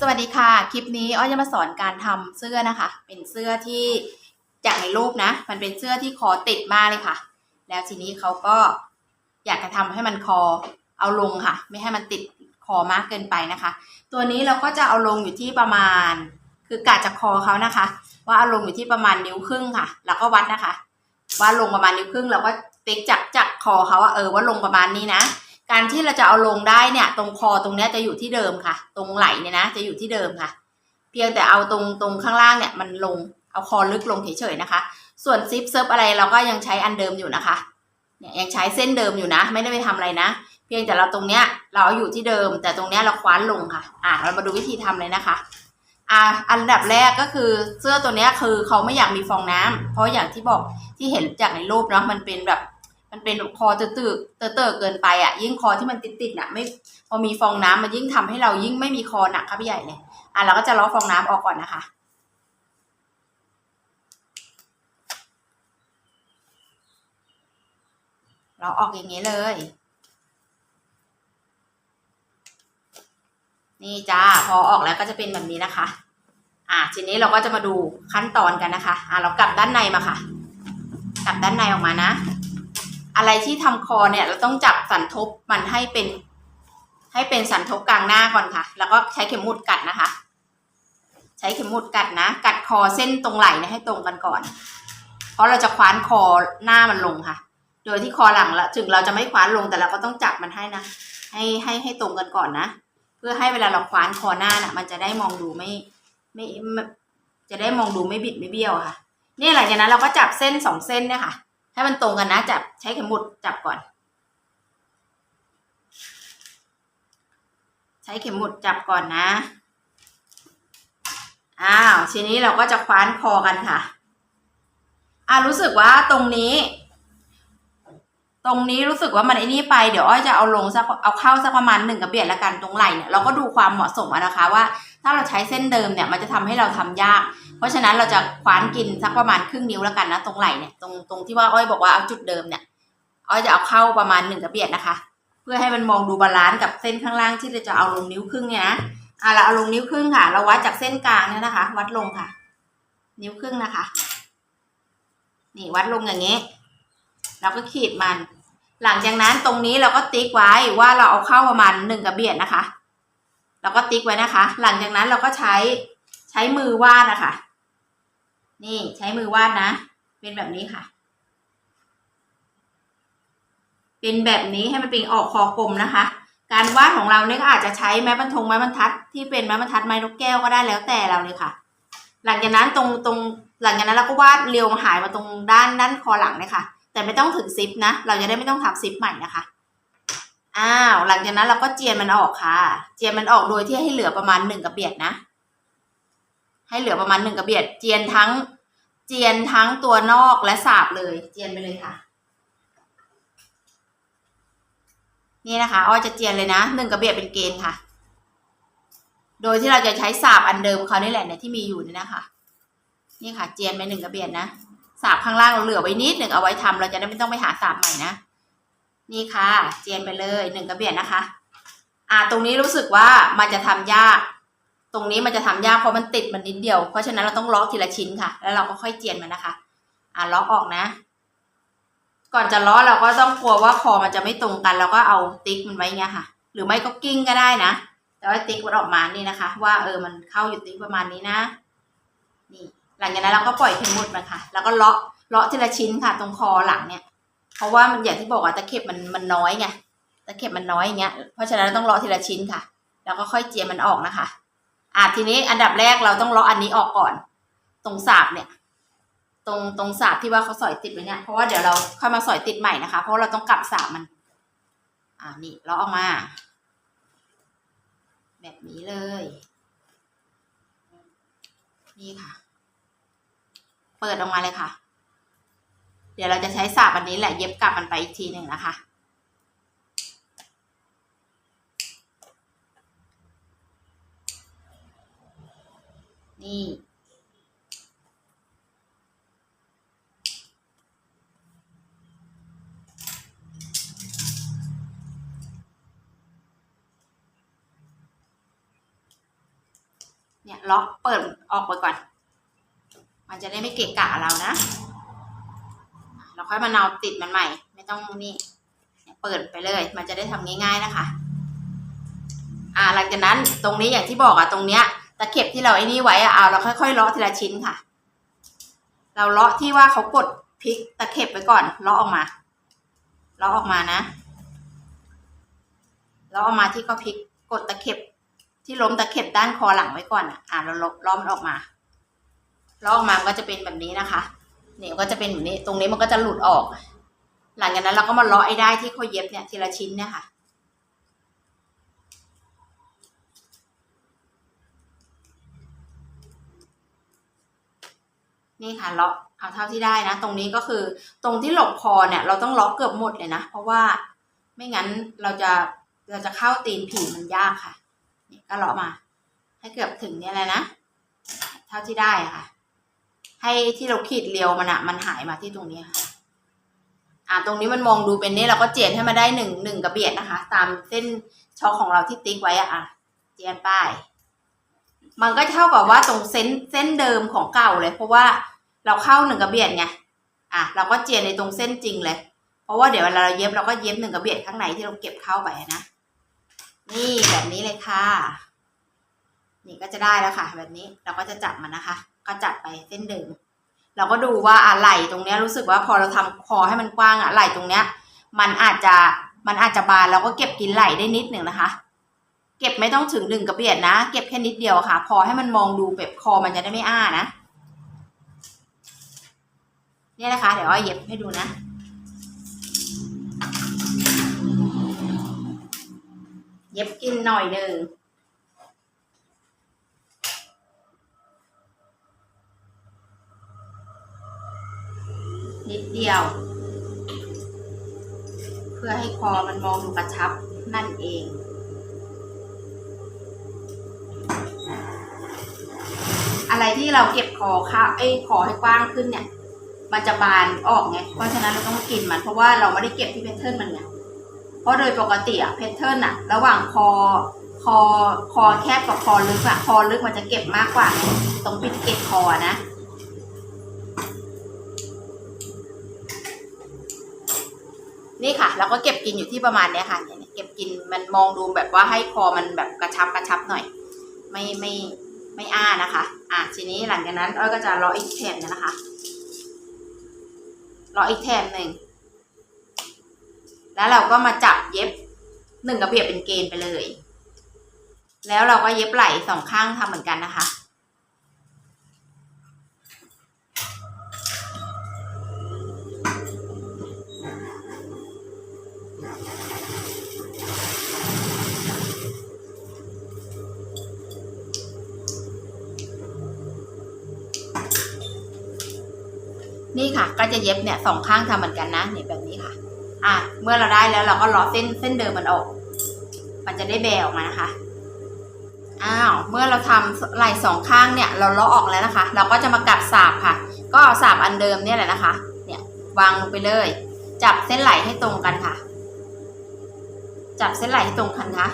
สวัสดีค่ะ คลิปนี้อ้อยจะมาสอนการทำเสื้อนะคะ เป็นเสื้อที่จากในรูปนะ มันเป็นเสื้อที่คอติดมากเลยค่ะ แล้วทีนี้เขาก็อยากจะทำให้มันคอเอาลงค่ะ ไม่ให้มันติดคอมากเกินไปนะคะ ตัวนี้เราก็จะเอาลงอยู่ที่ประมาณ คือกาจากคอเขานะคะ ว่าเอาลงอยู่ที่ประมาณนิ้วครึ่งค่ะ แล้วก็วัดนะคะ ว่าลงประมาณนิ้วครึ่งเราก็ติ๊กจากจากคอเขาว่าเออว่าลงประมาณนี้นะ การที่เราจะเอาลงได้เนี่ย ตรงคอตรงเนี้ยจะอยู่ที่เดิมค่ะ ตรงไหล่เนี่ยนะจะอยู่ที่เดิมค่ะ เพียงแต่เอาตรงตรงข้างล่างเนี่ยมันลงเอาคอลึกลงเฉยๆนะคะ ส่วนซิปเซิร์ฟอะไรเราก็ยังใช้อันเดิมอยู่นะคะเนี่ยยังใช้เส้นเดิมอยู่นะ ไม่ได้ไปทำอะไรนะ เพียงแต่เราตรงเนี้ยเราเอาอยู่ที่เดิม แต่ตรงเนี้ยเราคว้านลงค่ะ อะเรามาดูวิธีทำเลยนะคะอะอันดับแรกก็คือเสื้อตัวเนี้ยคือเขาไม่อยากมีฟองน้ำเพราะอย่างที่บอกที่เห็นจากในรูปเนาะมันเป็นแบบ มันเป็นคอตื้อๆเตอะๆเกินไปอะ ยิ่งคอที่มันติดๆน่ะไม่พอมีฟองน้ำมันยิ่งทำให้เรายิ่งไม่มีคอหนักครับพี่ใหญ่เลยอะเราก็จะล้อฟองน้ำออกก่อนนะคะเราออกอย่างนี้เลย นี่จ้าพอออกแล้วก็จะเป็นแบบนี้นะคะ อะทีนี้เราก็จะมาดูขั้นตอนกันนะคะ อะเรากลับด้านในมาค่ะ กลับด้านในออกมานะ อะไรที่ทำคอเนี่ยเราต้องจับสันทบมันให้เป็น ให้เป็นสันทบกลางหน้าก่อนค่ะ แล้วก็ใช้เข็มหมุดกัดนะคะ ใช้เข็มหมุดกัดนะ กัดคอเส้นตรงไหล่เนี่ยให้ตรงกันก่อน เพราะเราจะคว้านคอหน้ามันลงค่ะ โดยที่คอหลังละถึงเราจะไม่คว้านลงแต่เราก็ต้องจับมันให้นะ ให้ให้ให้ตรงกันก่อนนะ เพื่อให้เวลาเราคว้านคอหน้าน่ะ มันจะได้มองดูไม่ไม่ไม่จะได้มองดูไม่บิดไม่เบี้ยวค่ะ นี่หลังจากนั้นเราก็จับเส้นสองเส้นเนี่ยค่ะ ให้มันตรงกันนะ จับใช้เข็มหมุดจับก่อน ใช้เข็มหมุดจับก่อนนะ อ้าวทีนี้เราก็จะคว้านคอกันค่ะ อ่ารู้สึกว่าตรงนี้ ตรงนี้รู้สึกว่ามันไอ้นี่ไปเดี๋ยวอ้อยจะเอาลงสักเอาเข้าสักประมาณหนึ่งกระเบียดละกันตรงไหล่เนี่ยเราก็ดูความเหมาะสมนะคะว่า ถ้าเราใช้เส้นเดิมเนี่ยมันจะทำให้เราทำยาก เพราะฉะนั้นเราจะคว้านกินสักประมาณครึ่งนิ้วแล้วกันนะตรงไหล่เนี่ยตรงตรงที่ว่าอ้อยบอกว่าเอาจุดเดิมเนี่ยอ้อยจะเอาเข้าประมาณหนึ่งกระเบียดนะคะ เพื่อให้มันมองดูบาลานซ์กับเส้นข้างล่างที่เราจะเอาลงนิ้วครึ่งเนี่ยนะอะเราเอาลงนิ้วครึ่งค่ะ เราวัดจากเส้นกลางเนี่ยนะคะ วัดลงค่ะ นิ้วครึ่งนะคะ นี่วัดลงอย่างนี้เราก็ขีดมัน หลังจากนั้นตรงนี้เราก็ติ๊กไว้ว่าเราเอาเข้าประมาณหนึ่งกระเบียดนะคะ เราก็ติ๊กไว้นะคะ หลังจากนั้นเราก็ใช้ ใช้มือวาดนะคะ นี่ใช้มือวาดนะ เป็นแบบนี้ค่ะ เป็นแบบนี้ให้มันเป็นออกคอกลมนะคะ การวาดของเราเนี่ยก็อาจจะใช้ไม้บรรทงไม้บรรทัด ที่เป็นไม้บรรทัดไม้นกแก้วก็ได้แล้วแต่เราเลยค่ะ หลังจากนั้นตรงตรงหลังจากนั้นเราก็วาดเรียวหายมาตรงด้านด้านคอหลังเลยค่ะ แต่ไม่ต้องถึงซิปนะ เราจะได้ไม่ต้องทับซิปใหม่นะคะอ้าวหลังจากนั้นเราก็เจียนมันออกค่ะ เจียนมันออกโดยที่ให้เหลือประมาณหนึ่งกระเบียดนะ ให้เหลือประมาณหนึ่งกระเบียด เจียนทั้ง เจียนทั้งตัวนอกและสาบเลย เจียนไปเลยค่ะ นี่นะคะอ้อยจะเจียนเลยนะหนึ่งกระเบียดเป็นเกณฑ์ค่ะ โดยที่เราจะใช้สาบอันเดิมเขานี่แหละเนี่ยที่มีอยู่นี่นะคะ นี่ค่ะ เจียนไปหนึ่งกระเบียดนะสาบข้างล่างเราเหลือไว้นิดหนึ่งเอาไว้ทำเราจะได้ไม่ต้องไปหาสาบใหม่นะนี่ค่ะ เจียนไปเลยหนึ่งกระเบียดนะคะ อ่าตรงนี้รู้สึกว่ามันจะทำยาก ตรงนี้มันจะทำยากเพราะมันติดมันนิดเดียว เพราะฉะนั้นเราต้องล็อกทีละชิ้นค่ะ แล้วเราก็ค่อยเจียนมันนะคะ อ่าล็อกออกนะ ก่อนจะล้อเราก็ต้องกลัวว่าคอมันจะไม่ตรงกัน เราก็เอาติ๊กมันไว้เงี้ยค่ะ หรือไม่ก็กิ้งก็ได้นะ แต่ว่าติ๊กมันออกมานี่นะคะ ว่าเออมันเข้าอยู่ติ๊กประมาณนี้นะ นี่ หลังจากนั้นเราก็ปล่อยเข็มหมุดมันค่ะ แล้วก็เลาะเลาะทีละชิ้นค่ะ ตรงคอหลังเนี่ย เพราะว่ามันอย่างที่บอกว่าตะเข็บมันมันน้อยไงตะเข็บมันน้อยอย่างเงี้ย เพราะฉะนั้นต้องเลาะทีละชิ้นค่ะ แล้วก็ค่อยเจียมันออกนะคะ อะทีนี้อันดับแรกเราต้องเลาะอันนี้ออกก่อน ตรงสาบเนี่ย ตรงตรงสาบที่ว่าเขาสอยติดไว้เนี่ยเพราะว่าเดี๋ยวเราค่อยมาสอยติดใหม่นะคะ เพราะเราต้องกลับสาบมัน อ่านี่เลาะออกมา แบบนี้เลย นี่ค่ะ เปิดออกมาเลยค่ะ เดี๋ยวเราจะใช้สาบอันนี้แหละเย็บกลับมันไปอีกทีหนึ่งนะคะ นี่ เนี่ยล็อกเปิดออกไปก่อน มันจะได้ไม่เกะกะเรานะ เราค่อยมาเนาติดมันใหม่ ไม่ต้องนี่เนี่ยเปิดไปเลย มันจะได้ทำง่ายๆนะคะ อ่าหลังจากนั้นตรงนี้อย่างที่บอกอะตรงเนี้ย ตะเข็บที่เราไอ้นี่ไว้อะเอาเราค่อยๆเลาะทีละชิ้นค่ะ เราเลาะที่ว่าเขากดพลิกตะเข็บไว้ก่อนเลาะออกมาเลาะออกมานะเลาะออกมาที่เขาพลิกกดตะเข็บที่ล้มตะเข็บด้านคอหลังไว้ก่อนอะเราลบล้อมนออกมาล้อออกมามันก็จะเป็นแบบนี้นะคะเนี่ยก็จะเป็นแบบนี้ตรงนี้มันก็จะหลุดออก หลังจากนั้นเราก็มาเลาะไอ้ได้ที่เขาเย็บเนี่ยทีละชิ้นเนี่ยค่ะ นี่ค่ะเลาะเอาเท่าที่ได้นะ ตรงนี้ก็คือตรงที่หลบคอเนี่ย เราต้องเลาะเกือบหมดเลยนะ เพราะว่าไม่งั้นเราจะเราจะเข้าตีนผีมันยากค่ะนี่ก็เลาะมา ให้เกือบถึงเนี่ยเลยนะ เท่าที่ได้ค่ะ ให้ที่เราขีดเรียวมันอะมันหายมาที่ตรงนี้ค่ะอ่าตรงนี้มันมองดูเป็นนี่เราก็เจียนให้มาได้หนึ่งหนึ่งกระเบียดนะคะ ตามเส้นช็อคของเราที่ติ๊กไว้อะอะเจียนป้ายมันก็เท่ากับว่าตรงเส้นเส้นเดิมของเก่าเลย เพราะว่า เราเข้าหนึ่งกระเบียดไงอะเราก็เจียนในตรงเส้นจริงเลย เพราะว่าเดี๋ยวเวลาเราเย็บเราก็เย็บหนึ่งกระเบียดข้างในที่เราเก็บเข้าไปนะนี่แบบนี้เลยค่ะ นี่ก็จะได้แล้วค่ะ แบบนี้เราก็จะจับมันนะคะ ก็จับไปเส้นเดิมเราก็ดูว่าอะไหล่ตรงเนี้ยรู้สึกว่าพอเราทำคอให้มันกว้างอะไหล่ตรงเนี้ย มันอาจจะมันอาจจะบานเราก็เก็บกินไหล่ได้นิดหนึ่งนะคะ เก็บไม่ต้องถึงหนึ่งกระเบียดนะ เก็บแค่นิดเดียวค่ะ พอให้มันมองดูแบบคอมันจะได้ไม่อ้านะ เนี่ยนะคะ เดี๋ยวอ้อยเย็บให้ดูนะ เย็บกินหน่อยหนึ่งนิดเดียว เพื่อให้คอมันมองดูกระชับนั่นเองอะไรที่เราเก็บคอค่ะไอ้คอให้กว้างขึ้นเนี่ย มันจะบานออกไง เพราะฉะนั้นเราต้องกินมัน เพราะว่าเราไม่ได้เก็บที่เพทเทิร์นมันไง เพราะโดยปกติอะเพทเทิร์นอะระหว่างคอคอคอแคบกับคอลึกอะคอลึกมันจะเก็บมากกว่าไงตรงปิดเก็บคอนะนี่ค่ะแล้วก็เก็บกินอยู่ที่ประมาณเนี้ยค่ะเนี่ยเก็บกินมันมองดูแบบว่าให้คอมันแบบกระชับกระชับหน่อย ไม่ไม่ไม่อ้านะคะ อะทีนี้หลังจากนั้นอ้อยก็จะรออีกแถบหนึงนะคะ รออีกแถบหนึ่ง แล้วเราก็มาจับเย็บหนึ่งกระเบียบเป็นเกณฑ์ไปเลย แล้วเราก็เย็บไหล่สองข้างทำเหมือนกันนะคะ นี่ค่ะ ก็จะเย็บเนี่ยสองข้างทำเหมือนกันนะเนี่ยแบบนี้ค่ะ อะ เมื่อเราได้แล้วเราก็ล้อเส้นเส้นเดิมมันออก มันจะได้แบออกมานะคะอ้าวเมื่อเราทำไหล่สองข้างเนี่ย เราล้อออกแล้วนะคะ เราก็จะมากัดสาบค่ะ ก็เอาสาบอันเดิมเนี่ยแหละนะคะ เนี่ยวางลงไปเลย จับเส้นไหล่ให้ตรงกันค่ะ จับเส้นไหล่ให้ตรงกันคะ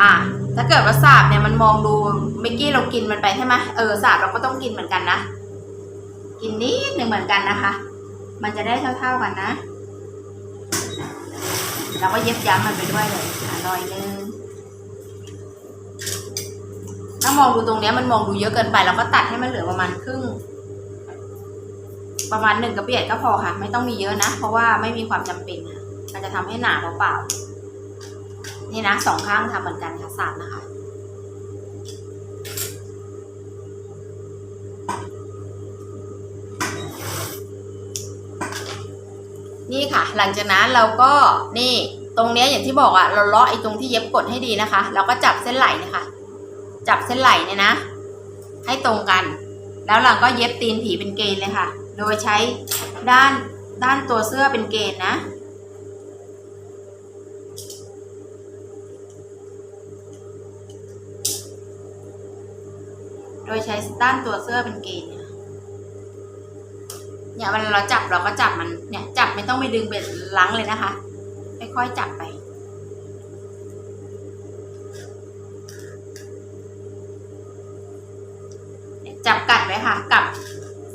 อ่า ถ้าเกิดว่าสาบเนี่ยมันมองดูเมื่อกี้เรากินมันไปใช่ไหมเออสาบเราก็ต้องกินเหมือนกันนะ กินนิดหนึ่งเหมือนกันนะคะ มันจะได้เท่าๆกันนะเราก็เย็บย้ำมันไปด้วยเลยอะหน่อยนึงถ้ามองดูตรงเนี้ยมันมองดูเยอะเกินไปเราก็ตัดให้มันเหลือประมาณครึ่ง ประมาณหนึ่งกระเบียดก็พอค่ะ ไม่ต้องมีเยอะนะ เพราะว่าไม่มีความจำเป็นค่ะมันจะทำให้หนาเปล่าๆนี่นะสองข้างทำเหมือนกันค่ะสามนะคะ นี่ค่ะ หลังจากนั้นเราก็นี่ตรงเนี้ยอย่างที่บอกอะเราเลาะไอ้ตรงที่เย็บกดให้ดีนะคะ เราก็จับเส้นไหล่นะคะ จับเส้นไหล่เนี่ยนะ ให้ตรงกัน แล้วเราก็เย็บตีนผีเป็นเกณฑ์เลยค่ะ โดยใช้ด้านด้านตัวเสื้อเป็นเกณฑ์นะโดยใช้ด้านตัวเสื้อเป็นเกณฑ์ เนี่ยเนี่ยเวลาเราจับเราก็จับมันเนี่ย จับไม่ต้องไปดึงเบ็ดลังเลยนะคะค่อยๆจับไป จับกัดไว้ค่ะ กับ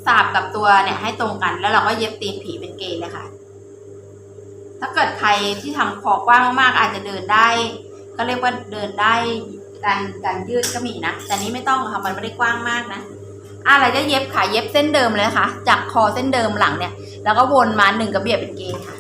สาบกับตัวเนี่ยให้ตรงกัน แล้วเราก็เย็บตีนผีเป็นเกณฑ์เลยค่ะ ถ้าเกิดใครที่ทำคอกว้างมากๆอาจจะเดินได้ ก็เรียกว่าเดินได้การการยืดก็มีนะ แต่นี้ไม่ต้องค่ะมันไม่ได้กว้างมากนะ อะเราจะเย็บค่ะ เย็บเส้นเดิมเลยนะคะ จากคอเส้นเดิมหลังเนี่ย แล้วก็วนมาหนึ่งกระเบียดเป็นเกย์ค่ะ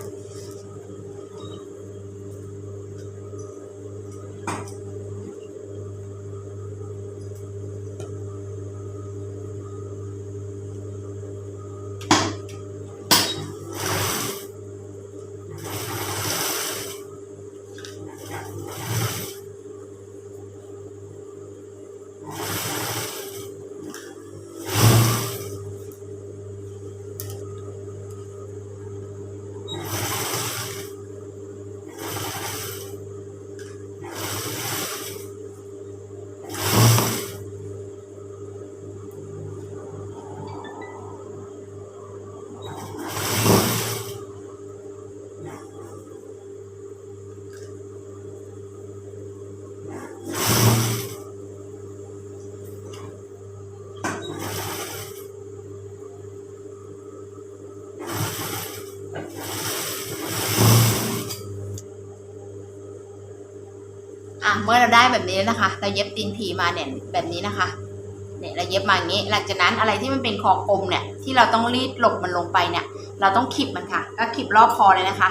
อะเมื่อเราได้แบบนี้นะคะ เราเย็บตีนผีมาเนี่ยแบบนี้นะคะ เนี่ยเราเย็บมาอย่างนี้ หลังจากนั้นอะไรที่มันเป็นคอกลมเนี่ย ที่เราต้องรีดหลบมันลงไปเนี่ย เราต้องขีบมันค่ะ ก็ขีบรอบคอเลยนะคะ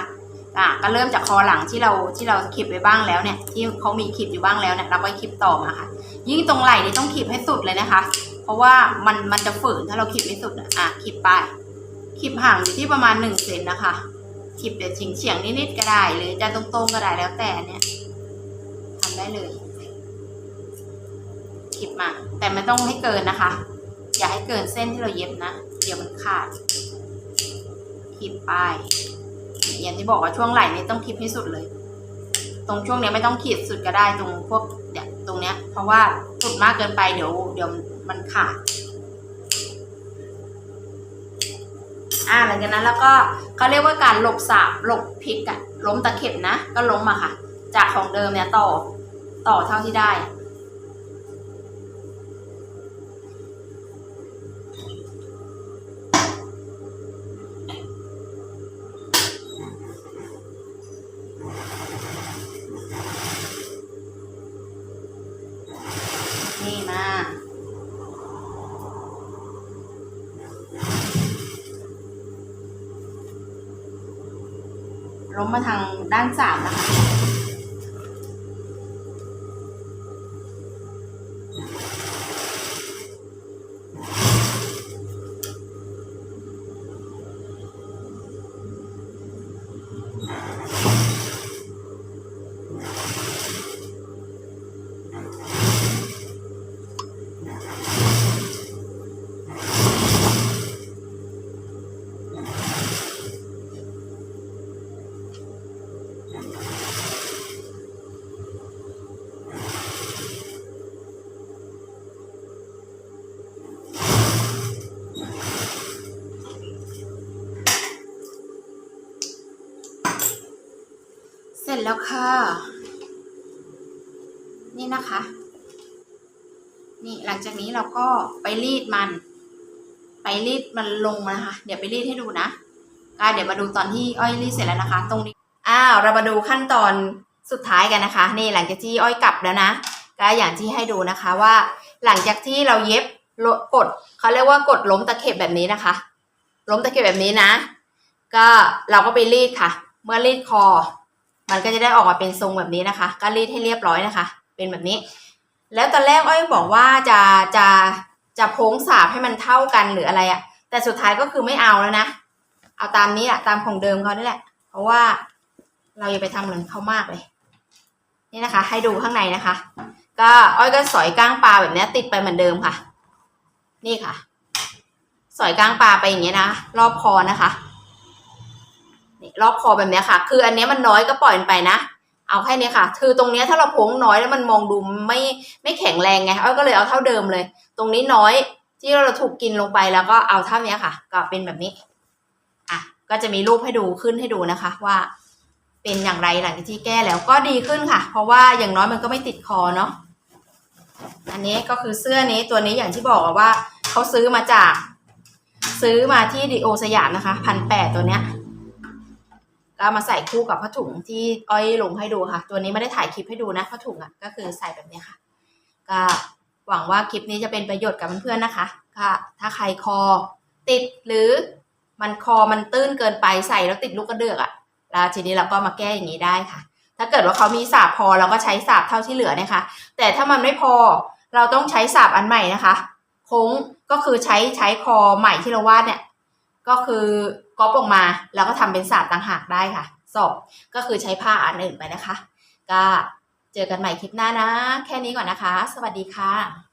อะก็เริ่มจากคอหลังที่เราที่เราขีบไปบ้างแล้วเนี่ย ที่เขามีขีบอยู่บ้างแล้วเนี่ยเราก็ขีบต่อมาค่ะ ยิ่งตรงไหล่นี่ต้องขีบให้สุดเลยนะคะ เพราะว่ามันมันจะฝืนถ้าเราขีบไม่สุดอะขีบไป ขีบห่างอยู่ที่ประมาณหนึ่งเซนนะคะขีบแบบเฉียงเฉียงๆนิดๆก็ได้ หรือจะตรงๆก็ได้แล้วแต่เนี่ยทำได้เลยคลิปมา แต่ไม่ต้องให้เกินนะคะ อย่าให้เกินเส้นที่เราเย็บนะ เดี๋ยวมันขาดคลิปป้ายอย่างที่บอกว่าช่วงไหล่นี่ต้องคลิปให้สุดเลย ตรงช่วงเนี้ยไม่ต้องขีดสุดก็ได้ตรงพวกเนี่ยตรงเนี้ย เพราะว่าสุดมากเกินไปเดี๋ยวเดี๋ยวมันขาด อ่าหลังจากนั้นแล้วก็เขาเรียกว่าการหลบสาบหลบพลิกอะล้มตะเข็บนะ ก็ล้มอะค่ะ จากของเดิมเนี่ยต่อต่อเท่าที่ได้ ล้มมาทางด้านสามนะคะ ร็จแล้วค่ะ นี่นะคะ นี่หลังจากนี้เราก็ไปรีดมัน ไปรีดมันลงนะคะ เดี๋ยวไปรีดให้ดูนะก็เดี๋ยวมาดูตอนที่อ้อยรีดเสร็จแล้วนะคะ ตรงนี้ อ้าว เรามาดูขั้นตอนสุดท้ายกันนะคะ นี่หลังจากที่อ้อยกลับแล้วนะ ก็อย่างที่ให้ดูนะคะว่า หลังจากที่เราเย็บกดเขาเรียกว่ากดล้มตะเข็บแบบนี้นะคะ ล้มตะเข็บแบบนี้นะ ก็เราก็ไปรีดค่ะ เมื่อรีดคอ มันก็จะได้ออกมาเป็นทรงแบบนี้นะคะ ก็รีดให้เรียบร้อยนะคะ เป็นแบบนี้ แล้วตอนแรกอ้อยบอกว่าจะจะจะโพ้งสาบให้มันเท่ากันหรืออะไรอะแต่สุดท้ายก็คือไม่เอาแล้วนะ เอาตามนี้แหละตามของเดิมเขานี่แหละ เพราะว่าเราอย่าไปทำเหมือนเขามากเลย นี่นะคะ ให้ดูข้างในนะคะ ก็อ้อยก็สอยก้างปลาแบบนี้ติดไปเหมือนเดิมค่ะ นี่ค่ะ สอยก้างปลาไปอย่างเงี้ยนะ รอบคอนะคะ นี่รอบคอแบบนี้ค่ะ คืออันนี้มันน้อยก็ปล่อยมันไปนะ เอาแค่นี้ค่ะ คือตรงนี้ถ้าเราโพ้งน้อยแล้วมันมองดูไม่ไม่แข็งแรงไงอ้อก็เลยเอาเท่าเดิมเลย ตรงนี้น้อยที่เราถูกกินลงไปแล้วก็เอาเท่านี้ค่ะ ก็เป็นแบบนี้อะก็จะมีรูปให้ดูขึ้นให้ดูนะคะ ว่า เป็นอย่างไรหลังจากที่แก้แล้วก็ดีขึ้นค่ะ เพราะว่าอย่างน้อยมันก็ไม่ติดคอเนาะอันนี้ก็คือเสื้อนี้ตัวนี้อย่างที่บอกว่าเขาซื้อมาจาก ซื้อมาที่ดีโอสยามนะคะพันแปดตัวเนี้ย ก็มาใส่คู่กับผ้าถุงที่อ้อยลงให้ดูค่ะ ตัวนี้ไม่ได้ถ่ายคลิปให้ดูนะผ้าถุงอะก็คือใส่แบบนี้ค่ะ ก็หวังว่าคลิปนี้จะเป็นประโยชน์กับเพื่อนๆนะคะก็ถ้าใครคอติดหรือมันคอมันตื้นเกินไปใส่แล้วติดลูกกระเดือกอะ่ะแล้วทีนี้เราก็มาแก้อย่างนี้ได้ค่ะ ถ้าเกิดว่าเขามีสาบพอเราก็ใช้สาบเท่าที่เหลือนะคะ แต่ถ้ามันไม่พอเราต้องใช้สาบอันใหม่นะคะ โค้งก็คือใช้ใช้คอใหม่ที่เราวาดเนี่ย ก็คือก๊อปออกมาแล้วก็ทำเป็นสาบต่างหากได้ค่ะสอบก็คือใช้ผ้าอันอื่นไปนะคะ ก็เจอกันใหม่คลิปหน้านะ แค่นี้ก่อนนะคะ สวัสดีค่ะ